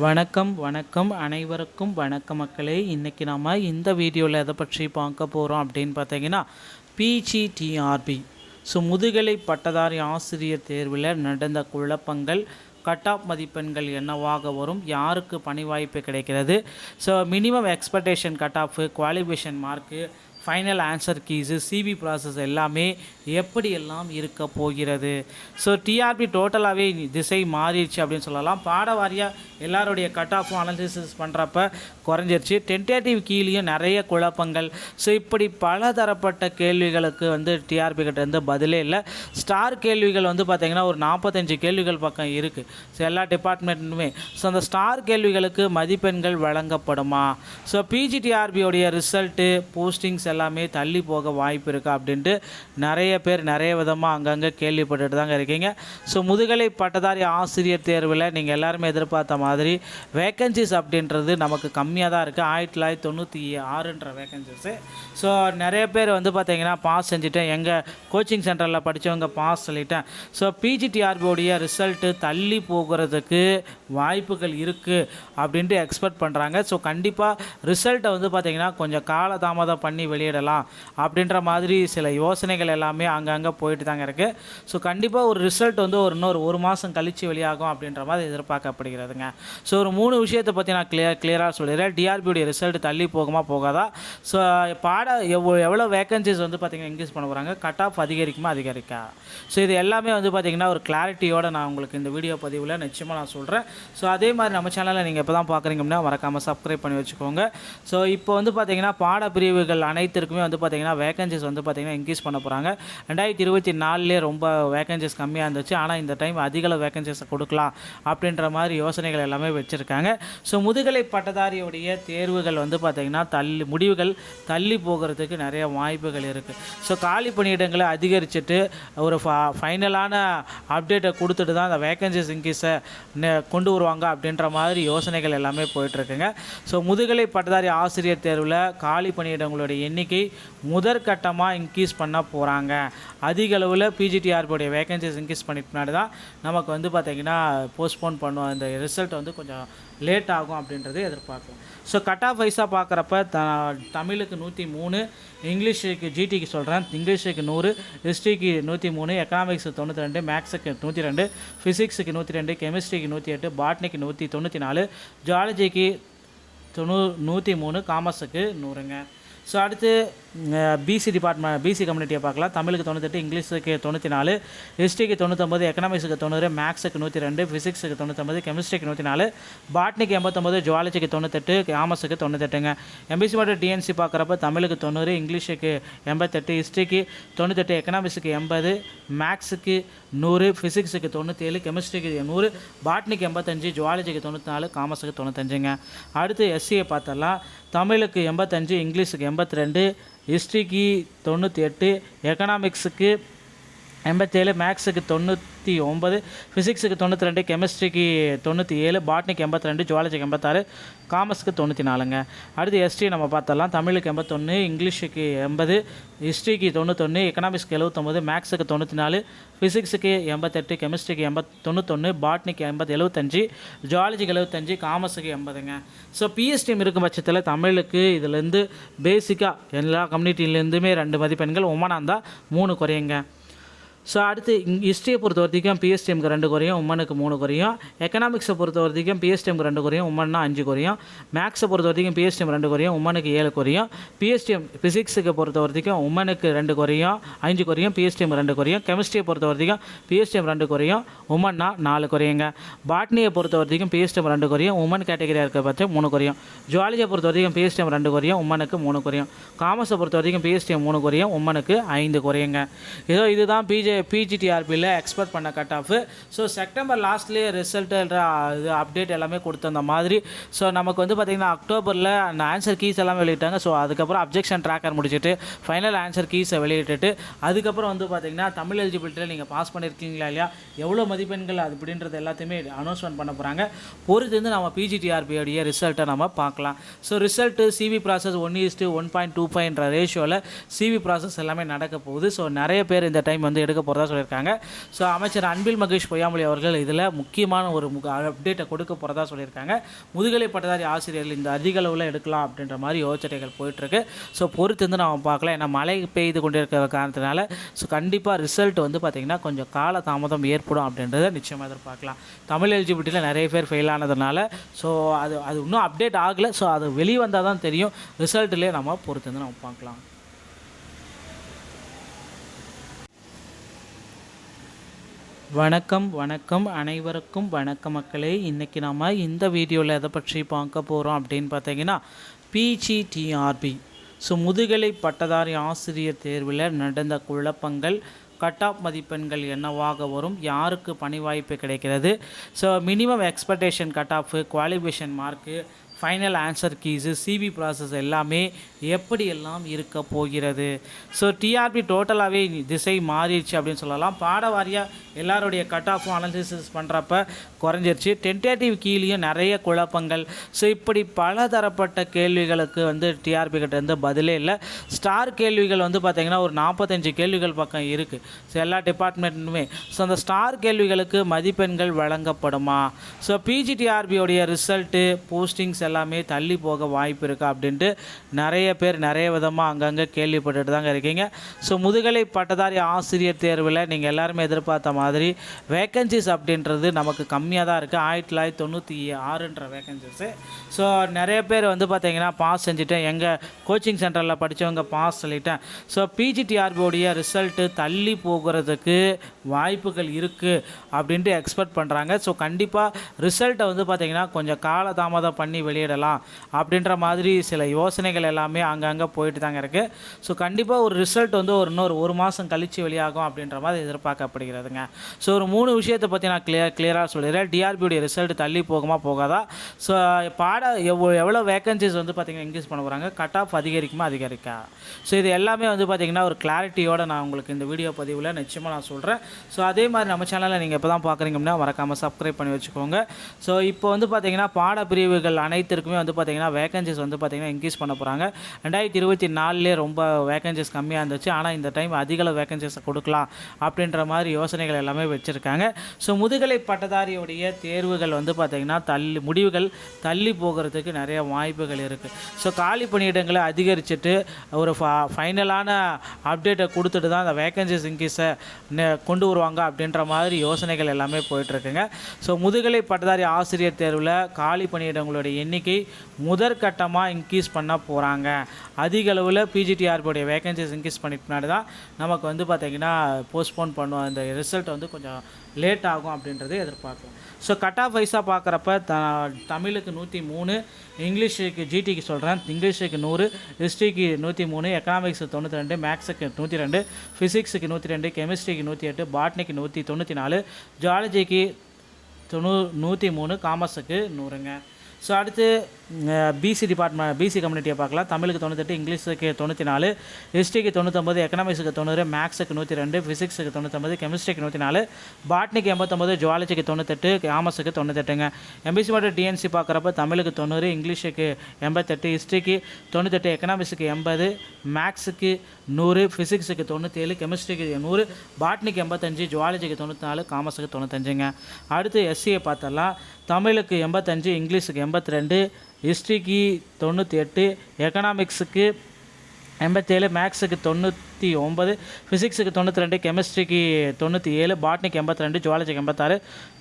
வணக்கம் வணக்கம். அனைவருக்கும் வணக்க மக்களே. இன்றைக்கி நாம் இந்த வீடியோவில் எதை பற்றி பார்க்க போகிறோம் அப்படின்னு பார்த்தீங்கன்னா பிஜிடிஆர்பி ஸோ முதுகலை பட்டதாரி ஆசிரியர் தேர்வில் நடந்த குழப்பங்கள் கட் ஆஃப் மதிப்பெண்கள் என்னவாக வரும் யாருக்கு பணி வாய்ப்பு கிடைக்கிறது? So minimum expectation cut off qualification mark final answer keys CV process எல்லாமே எப்படியெல்லாம் இருக்க போகிறது? ஸோ டிஆர்பி டோட்டலாகவே திசை மாறிடுச்சு அப்படின்னு சொல்லலாம். பாட வாரியாக எல்லாருடைய கட் ஆஃபும் அனாலிசிஸ் பண்ணுறப்ப குறைஞ்சிருச்சு. டென்டேட்டிவ் கீழேயும் நிறைய குழப்பங்கள். ஸோ இப்படி பல தரப்பட்ட கேள்விகளுக்கு வந்து டிஆர்பி கிட்ட பதிலே இல்லை. ஸ்டார் கேள்விகள் வந்து பார்த்திங்கன்னா ஒரு நாற்பத்தஞ்சு கேள்விகள் பக்கம் இருக்குது ஸோ எல்லா டிபார்ட்மெண்ட்டுமே ஸோ அந்த ஸ்டார் கேள்விகளுக்கு மதிப்பெண்கள் வழங்கப்படுமா? ஸோ பிஜிடிஆர்பியோடைய ரிசல்ட்டு போஸ்டிங்ஸ் எல்லாமே தள்ளி போக வாய்ப்பு இருக்குது அப்படின்ட்டு நிறைய பேர் நிறைய விதமாக அங்கங்கே கேள்விப்பட்டுட்டு தாங்க இருக்கீங்க. ஸோ முதுகலை பட்டதாரி ஆசிரியர் தேர்வில் நீங்கள் எல்லாருமே எதிர்பார்த்த மாதிரி வேக்கன்சிஸ் அப்படின்றது நமக்கு கம்மியாக தான் இருக்குது ஆயிரத்தி தொள்ளாயிரத்தி தொண்ணூற்றி ஆறுன்ற வேக்கன்சிஸு ஸோ நிறைய பேர் வந்து பார்த்தீங்கன்னா பாஸ் செஞ்சுட்டேன். எங்கள் கோச்சிங் சென்டரில் படித்தவங்க பாஸ் சொல்லிட்டேன். ஸோ பிஜிடிஆர்பியோடைய ரிசல்ட்டு தள்ளி போகிறதுக்கு வாய்ப்புகள் இருக்குது அப்படின்ட்டு எக்ஸ்பெக்ட் பண்ணுறாங்க ஸோ கண்டிப்பாக ரிசல்ட்டை வந்து பார்த்திங்கன்னா கொஞ்சம் காலதாமதம் பண்ணி வெளியிடலாம் அப்படின்ற மாதிரி சில யோசனைகள் எல்லாமே அங்கங்கே போயிட்டு தாங்க இருக்குது ஸோ கண்டிப்பாக ஒரு ரிசல்ட் வந்து ஒரு இன்னொரு ஒரு மாதம் கழித்து வெளியாகும் அப்படின்ற மாதிரி எதிர்பார்க்கப்படுகிறதுங்க. ஸோ ஒரு மூணு விஷயத்தை பற்றி நான் கிளியர் கிளியராக சொல்லிடுறேன். டிஆர்பியுடைய ரிசல்ட் தள்ளி போகுமா போகாதா? ஸோ பாட எவ்வளோ எவ்வளோ வேகன்சிஸ் வந்து பார்த்திங்கன்னா இன்க்ரீஸ் பண்ண போகிறாங்க கட் ஆஃப் அதிகரிக்குமா அதிகரிக்கா? ஸோ இது எல்லாமே வந்து பார்த்திங்கன்னா ஒரு கிளாரிட்டியோட நான் உங்களுக்கு இந்த வீடியோ பதிவில் நிச்சயமாக நான் சொல்கிறேன் ஸோ அதே மாதிரி நம்ம சேனலில் நீங்கள் இப்போ தான் பார்க்குறீங்க அப்படின்னா மறக்காமல் சப்ஸ்கிரைப் பண்ணி வச்சுக்கோங்க. ஸோ இப்போ வந்து பார்த்திங்கன்னா பாட பிரிவுகள் அனைத்திற்குமே வந்து பார்த்திங்கன்னா வேகன்சிஸ் வந்து பார்த்திங்கன்னா இன்க்ரீஸ் பண்ண போகிறாங்க ரெண்டாயிரத்தி இருபத்தி நாலுலேயே ரொம்ப வேகன்சிஸ் கம்மியாக இருந்துச்சு. ஆனால் இந்த டைம் அதிக வேகன்சிஸை கொடுக்கலாம் அப்படின்ற மாதிரி யோசனைகள் எல்லாமே வச்சுருக்காங்க. ஸோ முதுகலை பட்டதாரியுடைய தேர்வுகள் வந்து பார்த்திங்கன்னா தள்ளி முடிவுகள் தள்ளி போகிறதுக்கு நிறைய வாய்ப்புகள் இருக்குது ஸோ காலி பணியிடங்களை அதிகரிச்சுட்டு ஒரு ஃபைனலான அப்டேட்டை கொடுத்துட்டு தான் அந்த வேகன்சிஸ் இன்க்ரீஸை கொண்டு வருவாங்க அப்படின்ற மாதிரி யோசனைகள் எல்லாமே போயிட்டுருக்குங்க ஸோ முதுகலை பட்டதாரி ஆசிரியர் தேர்வில் காலி பணியிடங்களுடைய எண்ணிக்கை முதற்கட்டமாக இன்க்ரீஸ் பண்ண போகிறாங்க அதிக அளவில் பிஜிடிஆர்பியோடைய வேகன்சிஸ் இன்க்ரீஸ் பண்ணிட்டு பின்னாடி தான் நமக்கு வந்து பார்த்திங்கன்னா போஸ்ட்போன் பண்ணுவோம் அந்த ரிசல்ட் வந்து கொஞ்சம் லேட் ஆகும் அப்படின்றது எதிர்பார்க்கும் ஸோ கட் ஆஃப் வைஸாக பார்க்குறப்ப த தமிழுக்கு நூற்றி மூணு இங்கிலீஷுக்கு ஜிடிக்கு சொல்கிறேன் இங்கிலீஷுக்கு நூறு ஹிஸ்ட்ரிக்கு நூற்றி மூணு எக்கனாமிக்ஸுக்கு தொண்ணூற்றி ரெண்டு மேக்ஸுக்கு நூற்றி ரெண்டு ஃபிசிக்ஸுக்கு நூற்றி ரெண்டு கெமிஸ்ட்ரிக்கு நூற்றி எட்டு பாட்னிக்கு நூற்றி தொண்ணூற்றி நாலு ஜாலஜிக்கு தொண்ணூ நூற்றி மூணு காமர்ஸுக்கு நூறுங்க. ஸோ அடுத்து பிசி டிபார்ட்மெண்ட் பிசி கம்யூனிட்டியை பார்க்கலாம். தமிழுக்கு தொண்ணூத்தெட்டு இங்கிலீஷுக்கு தொண்ணூற்றி நாலு ஹிஸ்ட்ரிக்கு தொண்ணூத்தொம்பது எக்கனாமிக்ஸுக்கு தொண்ணூறு மேக்ஸுக்கு நூற்றி ரெண்டு ஃபிசிக்ஸுக்கு தொண்ணூத்தொம்பது கெமிஸ்ட்ரிக்கு நூற்றி நாலு பாட்னிக்கு எண்பத்தொம்பது ஜுவாலஜிக்கு தொண்ணூத்தெட்டு காமர்ஸுக்கு தொண்ணூத்தெட்டுங்க. எம்பிசி மற்றும் டிஎன்சி பார்க்குறப்ப தமிழுக்கு தொண்ணூறு இங்கிலீஷுக்கு எண்பத்தெட்டு ஹிஸ்ட்ரிக்கு தொண்ணூத்தெட்டு எக்கனாமிக்ஸுக்கு எண்பது மேக்ஸுக்கு நூறு ஃபிசிக்ஸுக்கு தொண்ணூற்றேழு கெமிஸ்ட்ரிக்கு நூறு பாட்னிக்கு எண்பத்தஞ்சு ஜுவாலஜிக்கு தொண்ணூற்றி நாலு காமர்ஸுக்கு தொண்ணூத்தஞ்சுங்க. அடுத்து எஸ்சியை பார்த்தலாம் தமிழுக்கு எண்பத்தஞ்சு இங்கிலீஷுக்கு எண்பத்தி ரெண்டு ஹிஸ்ட்ரிக்கு தொண்ணூற்றி எட்டு எக்கனாமிக்ஸுக்கு எண்பத்தேழு மேக்ஸுக்கு தொண்ணூற்றி ஒம்பது ஃபிசிக்ஸுக்கு தொண்ணூற்றி ரெண்டு கெமிஸ்ட்ரிக்கு தொண்ணூற்றி ஏழு பாட்னிக்கு எண்பத்தி ரெண்டு ஜுவாலஜிக்கு எண்பத்தாறு காமர்ஸுக்கு தொண்ணூற்றி நாலுங்க. அடுத்து எஸ்டி நம்ம பார்த்தரலாம் தமிழுக்கு எண்பத்தொன்று இங்கிலீஷுக்கு எண்பது ஹிஸ்ட்ரிக்கு தொண்ணூத்தொன்று எக்கனாமிக்ஸ்க்கு எழுபத்தொம்பது மேக்ஸுக்கு தொண்ணூற்றி நாலு ஃபிசிக்ஸுக்கு எண்பத்தெட்டு கெமிஸ்ட்ரிக்கு எண்பத் தொண்ணூத்தொன்று பாட்னிக்கு எண்பது எழுபத்தஞ்சு ஜுவாலஜிக்கு எழுபத்தஞ்சு காமர்ஸுக்கு எண்பதுங்க. ஸோ பிஎஸ்டிஎம் இருக்கும் பட்சத்தில் தமிழுக்கு இதுலேருந்து பேசிக்காக எல்லா கம்யூனிட்டிலேருந்துமே ரெண்டு மதிப்பெண்கள் உமனாக இருந்தால் மூணு குறையுங்க. ஸோ அடுத்து ஹிஸ்ட்ரியை பொறுத்த வரைக்கும் பிஎஸ்டிஎம்க்கு ரெண்டு குறையும் உமனுக்கு மூணு குறையும். எக்கனாமிக்ஸை பொறுத்த வரைக்கும் பிஎஸ்டிஎம்க்கு ரெண்டு குறையும் உமன்னா அஞ்சு குறையும். மேக்ஸை பொறுத்த வரைக்கும் பிஎஸ்டிஎம் ரெண்டு குறையும் உமனுக்கு ஏழு குறையும். பிஎஸ்டிஎம் ஃபிசிக்ஸுக்கு பொறுத்த வரைக்கும் உமனுக்கு ரெண்டு குறையும் அஞ்சு குறையும் பிஎஸ்டிஎம் ரெண்டு குறையும். கெமிஸ்ட்ரியை பொறுத்த வரைக்கும் பிஎஸ்டிஎம் ரெண்டு குறையும் உமன்னா நாலு குறையுங்க. பாட்னியை பொறுத்த வரைக்கும் பிஎஸ்டிஎம் ரெண்டு குறையும் உமன் கேட்டகரியாக இருக்க பார்த்து மூணு குறையும். ஜுவாலஜியை பொறுத்த வரைக்கும் பிஎஸ்டிஎம் ரெண்டு குறையும் உமனுக்கு மூணு குறையும். காமர்ஸை பொறுத்த வரைக்கும் பிஎஸ்டிஎம் மூணு குறையும் உமனுக்கு ஐந்து குறையுங்க. ஏதோ இதுதான் பிஜே பிஜிடிஆர்பியில் எக்ஸ்பெக்ட் பண்ண கட் ஆஃப் ஸோ செப்டம்பர் லாஸ்ட்லேயே ரிசல்ட்டு இது அப்டேட் எல்லாமே கொடுத்துருந்த மாதிரி. ஸோ நமக்கு வந்து பார்த்திங்கன்னா அக்டோபரில் அந்த ஆன்சர் கீஸ் எல்லாம் வெளியிட்டாங்க. ஸோ அதுக்கப்புறம் அப்ஜெக்ஷன் ட்ராக்கர் முடிச்சுட்டு ஃபைனல் ஆன்சர் கீஸை வெளியிட்டுட்டு அதுக்கப்புறம் வந்து பார்த்திங்கன்னா தமிழ் எலிஜிபிலிட்டியில் நீங்கள் பாஸ் பண்ணியிருக்கீங்களா இல்லையா? எவ்வளோ மதிப்பெண்கள் அது அப்படின்றது எல்லாத்தையுமே அனௌன்ஸ்மெண்ட் பண்ண போகிறாங்க பொறுத்து வந்து நம்ம பிஜிடிஆர்பியோடைய ரிசல்ட்டை நம்ம பார்க்கலாம். So result CV process one is to one point two ஃபைவ்ன்ற ரேஷியோவில் சிவி ப்ராசஸ் எல்லாமே நடக்க போகுது. ஸோ நிறைய பேர் இந்த டைம் வந்து எடுக்க போகிறதா சொல்லியிருக்காங்க. ஸோ அமைச்சர் அன்பில் மகேஷ் பொய்யாமொழி அவர்கள் இதில் முக்கியமான ஒரு முக அப்டேட்டை கொடுக்க போகிறதா சொல்லியிருக்காங்க. முதுகலை பட்டதாரி ஆசிரியர்கள் இந்த அதிக அளவில் எடுக்கலாம் அப்படின்ற மாதிரி யோசனைகள் போயிட்டுருக்கு. ஸோ பொறுத்து வந்து நம்ம பார்க்கலாம். ஏன்னா மழை பெய்து கொண்டிருக்கிற காரணத்தினால ஸோ கண்டிப்பாக ரிசல்ட் வந்து பார்த்திங்கன்னா கொஞ்சம் கால தாமதம் ஏற்படும் அப்படின்றத நிச்சயமாக எதிர்பார்க்கலாம். தமிழ் எலிஜிபிலிட்டியில் நிறைய பேர் ஃபெயில் ஆனதுனால ஸோ அது அது இன்னும் அப்டேட் ஆகலை. ஸோ அது வெளியே வந்தால் தான் தெரியும் ரிசல்ட்லேயே நம்ம பொறுத்து வந்து நம்ம பார்க்கலாம். வணக்கம் வணக்கம். அனைவருக்கும் வணக்கம் மக்களே. இன்றைக்கி நாம் இந்த வீடியோவில் எதை பற்றி பார்க்க போகிறோம் அப்படின்னு பார்த்தீங்கன்னா பிஜிடிஆர்பி ஸோ முதுகலை பட்டதாரி ஆசிரியர் தேர்வில் நடந்த குழப்பங்கள் கட் ஆஃப் மதிப்பெண்கள் என்னவாக வரும் யாருக்கு பணி வாய்ப்பு கிடைக்கிறது? So minimum expectation cut off qualification mark final answer keys CV process எல்லாமே எப்படியெல்லாம் இருக்க போகிறது? ஸோ டிஆர்பி டோட்டலாகவே திசை மாறிடுச்சு அப்படின்னு சொல்லலாம். பாட வாரியாக எல்லாருடைய கட் ஆஃபும் அனாலிசிஸ் பண்ணுறப்ப குறைஞ்சிருச்சு. டென்டேட்டிவ் கீழேயும் நிறைய குழப்பங்கள். ஸோ இப்படி பல தரப்பட்ட கேள்விகளுக்கு வந்து டிஆர்பி கிட்டேருந்து பதிலே இல்லை. ஸ்டார் கேள்விகள் வந்து பார்த்திங்கன்னா ஒரு நாற்பத்தஞ்சு கேள்விகள் பக்கம் இருக்குது ஸோ எல்லா டிபார்ட்மெண்ட்டுமே ஸோ அந்த ஸ்டார் கேள்விகளுக்கு மதிப்பெண்கள் வழங்கப்படுமா? ஸோ பிஜிடிஆர்பியோடைய ரிசல்ட்டு போஸ்டிங்ஸ் எல்லாம் எல்லாமே தள்ளி போக வாய்ப்பு இருக்கா அப்படின்ட்டு நிறைய பேர் நிறைய விதமாக அங்கங்கே கேள்விப்பட்டுட்டு தாங்க இருக்கீங்க. ஸோ முதுகலை பட்டதாரி ஆசிரியர் தேர்வில் நீங்கள் எல்லாருமே எதிர்பார்த்த மாதிரி வேக்கன்சிஸ் அப்படின்றது நமக்கு கம்மியாக தான் இருக்குது ஆயிரத்தி தொள்ளாயிரத்தி தொண்ணூற்றி ஆறுன்ற வேக்கன்சிஸு ஸோ நிறைய பேர் வந்து பார்த்தீங்கன்னா பாஸ் செஞ்சுட்டேன். எங்கள் கோச்சிங் சென்டரில் படித்தவங்க பாஸ் சொல்லிட்டேன். ஸோ பிஜிடிஆர்பியோடைய ரிசல்ட்டு தள்ளி போகிறதுக்கு வாய்ப்புகள் இருக்குது அப்படின்ட்டு எக்ஸ்பெக்ட் பண்ணுறாங்க ஸோ கண்டிப்பாக ரிசல்ட்டை வந்து பார்த்திங்கன்னா கொஞ்சம் காலதாமதம் பண்ணி வெளியே வெளியிடலாம் அப்படின்ற மாதிரி சில யோசனைகள் எல்லாமே அங்கங்கே போயிட்டு தாங்க இருக்குது ஸோ கண்டிப்பாக ஒரு ரிசல்ட் வந்து ஒரு இன்னொரு ஒரு மாதம் கழித்து வெளியாகும் அப்படின்ற மாதிரி எதிர்பார்க்கப்படுகிறதுங்க. ஸோ ஒரு மூணு விஷயத்தை பற்றி நான் கிளியர் கிளியராக சொல்லிடுறேன். டிஆர்பியுடைய ரிசல்ட் தள்ளி போகுமா போகாதா? ஸோ பாட எவ்வளோ எவ்வளோ வேகன்சிஸ் வந்து பார்த்திங்கன்னா இன்க்ரீஸ் பண்ண போகிறாங்க கட் ஆஃப் அதிகரிக்குமா அதிகரிக்கா? ஸோ இது எல்லாமே வந்து பார்த்திங்கன்னா ஒரு கிளாரிட்டியோட நான் உங்களுக்கு இந்த வீடியோ பதிவில் நிச்சயமாக நான் சொல்கிறேன் ஸோ அதே மாதிரி நம்ம சேனலில் நீங்கள் இப்போ தான் பார்க்குறீங்கன்னா மறக்காமல் சப்ஸ்கிரைப் பண்ணி வச்சுக்கோங்க. ஸோ இப்போ வந்து பார்த்திங்கன்னா பாட பிரிவுகள் அனைத்திற்குமே வந்து பார்த்திங்கன்னா வேகன்சிஸ் வந்து பார்த்திங்கன்னா இன்க்ரீஸ் பண்ண போகிறாங்க ரெண்டாயிரத்தி இருபத்தி நாலுலேயே ரொம்ப வேகன்சிஸ் கம்மியாக இருந்துச்சு. ஆனால் இந்த டைம் அதிகளவு வேகன்சிஸை கொடுக்கலாம் அப்படின்ற மாதிரி யோசனைகள் எல்லாமே வச்சுருக்காங்க. ஸோ முதுகலை பட்டதாரியுடைய தேர்வுகள் வந்து பார்த்திங்கன்னா தள்ளி முடிவுகள் தள்ளி போகிறதுக்கு நிறைய வாய்ப்புகள் இருக்குது ஸோ காலி பணியிடங்களை அதிகரிச்சுட்டு ஒரு ஃபைனலான அப்டேட்டை கொடுத்துட்டு தான் அந்த வேகன்சிஸ் இன்க்ரீஸை கொண்டு வருவாங்க அப்படின்ற மாதிரி யோசனைகள் எல்லாமே போயிட்டுருக்குங்க ஸோ முதுகலை பட்டதாரி ஆசிரியர் தேர்வில் காலி பணியிடங்களுடைய எண்ணிக்கை முதற்கட்டமாக இன்க்ரீஸ் பண்ண போகிறாங்க அதிக அளவில் பிஜிடிஆர்பியோடைய வேகன்சிஸ் இன்க்ரீஸ் பண்ணிட்டு பின்னாடி தான் நமக்கு வந்து பார்த்திங்கன்னா போஸ்ட்போன் பண்ணுவோம் அந்த ரிசல்ட் வந்து கொஞ்சம் லேட் ஆகும் அப்படின்றத எதிர்பார்க்கலாம். ஸோ கட் ஆஃப் வைஸாக பார்க்குறப்ப த தமிழுக்கு நூற்றி மூணு இங்கிலீஷுக்கு ஜிடிக்கு சொல்கிறேன் இங்கிலீஷுக்கு நூறு ஹிஸ்ட்ரிக்கு நூற்றி மூணு எக்கனாமிக்ஸுக்கு தொண்ணூற்றி ரெண்டு மேக்ஸுக்கு நூற்றி ரெண்டு ஃபிசிக்ஸுக்கு நூற்றி ரெண்டு கெமிஸ்ட்ரிக்கு நூற்றி எட்டு பாட்னிக்கு நூற்றி தொண்ணூற்றி நாலு ஜாலஜிக்கு தொண்ணூ நூற்றி மூணு காமர்ஸுக்கு நூறுங்க. ஸோ அடுத்து பிசி டிபார்ட்மெண்ட் பிசி கம்யூனிட்டியை பார்க்கலாம். தமிழுக்கு தொண்ணூத்தெட்டு இங்கிலீஷுக்கு தொண்ணூற்றி நாலு ஹிஸ்ட்ரிக்கு தொண்ணூத்தொம்பது எக்கனாமிக்ஸுக்கு தொண்ணூறு மேக்ஸுக்கு நூற்றி ரெண்டு ஃபிசிக்ஸுக்கு தொண்ணூத்தொம்பது கெமிஸ்ட்ரிக்கு நூற்றி நாலு பாட்னிக்கு எண்பத்தொம்பது ஜுவாலஜிக்கு தொண்ணூத்தெட்டு காமர்ஸுக்கு தொண்ணூத்தெட்டுங்க. எம்பிசி மற்றும் டிஎன்சி பார்க்குறப்ப தமிழுக்கு தொண்ணூறு இங்கிலீஷுக்கு எண்பத்தெட்டு ஹிஸ்ட்ரிக்கு தொண்ணூத்தெட்டு எக்கனாமிக்ஸுக்கு எண்பது மேக்ஸுக்கு நூறு ஃபிசிக்ஸுக்கு தொண்ணூற்றேழு கெமிஸ்ட்ரிக்கு நூறு பாட்னிக்கு எண்பத்தஞ்சு ஜுவாலஜிக்கு தொண்ணூற்றி நாலு காமர்ஸுக்கு தொண்ணூத்தஞ்சுங்க. அடுத்து எஸ்சியை பார்த்தலாம் தமிழுக்கு எண்பத்தஞ்சு இங்கிலீஷுக்கு எண்பத்தி ரெண்டு ஹிஸ்ட்ரிக்கு தொண்ணூற்றி எட்டு எக்கனாமிக்ஸுக்கு எண்பத்தேழு மேக்ஸுக்கு தொண்ணூற்றி ஒம்பது ஃபிசிக்ஸுக்கு தொண்ணூற்றி ரெண்டு கெமிஸ்ட்ரிக்கு தொண்ணூற்றி ஏழு பாட்னிக்கு எண்பத்தி ரெண்டு ஜுவாலஜிக்கு எண்பத்தாறு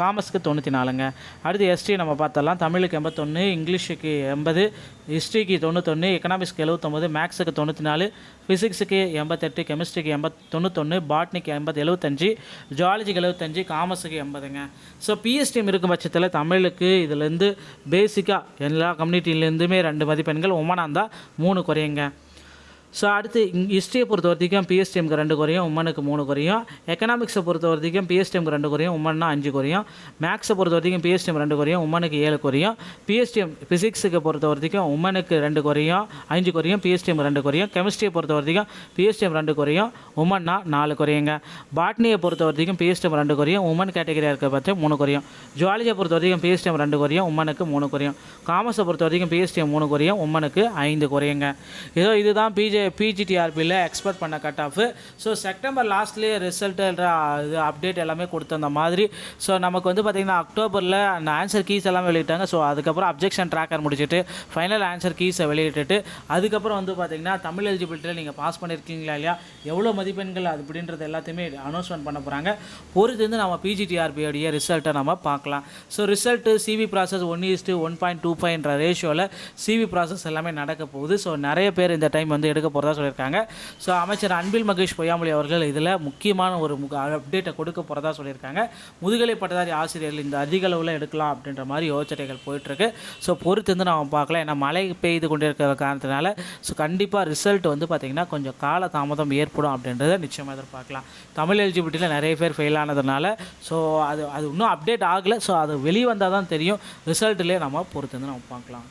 காமர்ஸுக்கு தொண்ணூற்றி நாலுங்க. அடுத்து எஸ்டி நம்ம பார்த்தலாம் தமிழுக்கு எண்பத்தொன்று இங்கிலீஷுக்கு எண்பது ஹிஸ்ட்ரிக்கு தொண்ணூத்தொன்று எக்கனாமிக்ஸ்க்கு எழுபத்தொம்பது மேக்ஸுக்கு தொண்ணூற்றி நாலு ஃபிசிக்ஸுக்கு எண்பத்தெட்டு கெமிஸ்ட்ரிக்கு எண்பத் தொண்ணூத்தொன்று பாட்னிக்கு எண்பது எழுபத்தஞ்சு ஜுவாலஜிக்கு எழுபத்தஞ்சு காமர்ஸுக்கு எண்பதுங்க. ஸோ பிஎஸ்டிஎம் இருக்கும் பட்சத்தில் தமிழுக்கு இதுலேருந்து பேசிக்காக எல்லா கம்யூனிட்டிலேருந்துமே ரெண்டு மதிப்பெண்கள் ஒமனாக இருந்தால் மூணு குறையுங்க. ஸோ அடுத்து ஹிஸ்ட்ரியை பொறுத்த வரைக்கும் பிஎஸ்டிஎம்க்கு ரெண்டு குறையும் உமனுக்கு மூணு குறையும். எக்கனாமிக்ஸை பொறுத்த வரைக்கும் பிஎஸ்டிஎம்க்கு ரெண்டு குறையும் உமன்னா அஞ்சு குறையும். மேக்ஸை பொறுத்த வரைக்கும் பிஎஸ்டிஎம் ரெண்டு குறையும் உமனுக்கு ஏழு குறையும். பிஎஸ்டிஎம் ஃபிசிக்ஸுக்கு பொறுத்த வரைக்கும் உமனுக்கு ரெண்டு குறையும் அஞ்சு குறையும் பிஎஸ்டிஎம் ரெண்டு குறையும். கெமிஸ்ட்ரியை பொறுத்த வரைக்கும் பிஎஸ்டிஎம் ரெண்டு குறையும் உமன்னா நாலு குறையுங்க. பாட்னியை பொறுத்த வரைக்கும் பிஎஸ்டிஎம் ரெண்டு குறையும் உமன் கேட்டகரியாக இருக்க பார்த்து மூணு குறையும். ஜுவாலஜியை பொறுத்த வரைக்கும் பிஎஸ்டிஎம் ரெண்டு குறையும் உமனுக்கு மூணு குறையும். காமர்ஸை பொறுத்த வரைக்கும் பிஎஸ்டிஎம் மூணு குறையும் உமனுக்கு ஐந்து குறையுங்க. இதோ இதுதான் பிஜே பிஜிடிஆர்பியில் எக்ஸ்பெக்ட் பண்ண கட் ஆஃப் ஸோ செப்டம்பர் லாஸ்ட்லேயே ரிசல்ட்டு இது அப்டேட் எல்லாமே கொடுத்த மாதிரி. ஸோ நமக்கு வந்து பார்த்திங்கன்னா அக்டோபரில் அந்த ஆன்சர் கீஸ் எல்லாம் வெளியிட்டாங்க. ஸோ அதுக்கப்புறம் அப்ஜெக்ஷன் ட்ராக்கர் முடிச்சுட்டு ஃபைனல் ஆன்சர் கீஸை வெளியிட்டுட்டு அதுக்கப்புறம் வந்து பார்த்திங்கன்னா தமிழ் எலிஜிபிலிட்டியில் நீங்கள் பாஸ் பண்ணியிருக்கீங்களா இல்லையா? எவ்வளோ மதிப்பெண்கள் அது அப்படின்றது எல்லாத்தையுமே அனௌன்ஸ்மெண்ட் பண்ண போகிறாங்க பொறுத்து நம்ம பிஜிடிஆர்பியோடைய ரிசல்ட்டை நம்ம பார்க்கலாம். So result CV process one is to one point two ஃபைவ்ன்ற ரேஷியோவில் சிவி ப்ராசஸ் எல்லாமே நடக்க போகுது. ஸோ நிறைய பேர் இந்த டைம் வந்து எடுக்க போகிறதா சொல்லியிருக்காங்க. ஸோ அமைச்சர் அன்பில் மகேஷ் பொய்யாமொழி அவர்கள் இதில் முக்கியமான ஒரு அப்டேட்டை கொடுக்க போகிறதா சொல்லியிருக்காங்க. முதுகலை பட்டதாரி ஆசிரியர்கள் இந்த அதிக அளவில் எடுக்கலாம் அப்படின்ற மாதிரி யோசனைகள் போயிட்டுருக்கு. ஸோ பொறுத்து வந்து நம்ம பார்க்கலாம். ஏன்னா மழை பெய்து கொண்டிருக்கிற காரணத்தினால ஸோ கண்டிப்பாக ரிசல்ட் வந்து பார்த்திங்கன்னா கொஞ்சம் கால தாமதம் ஏற்படும் அப்படின்றத நிச்சயமாக எதிர்பார்க்கலாம். தமிழ் எலிஜிபிலிட்டியில் நிறைய பேர் ஃபெயில் ஆனதுனால ஸோ அது அது இன்னும் அப்டேட் ஆகலை. ஸோ அது வெளியே வந்தால் தான் தெரியும் ரிசல்ட்லேயே நம்ம பொறுத்து வந்து நம்ம பார்க்கலாம்.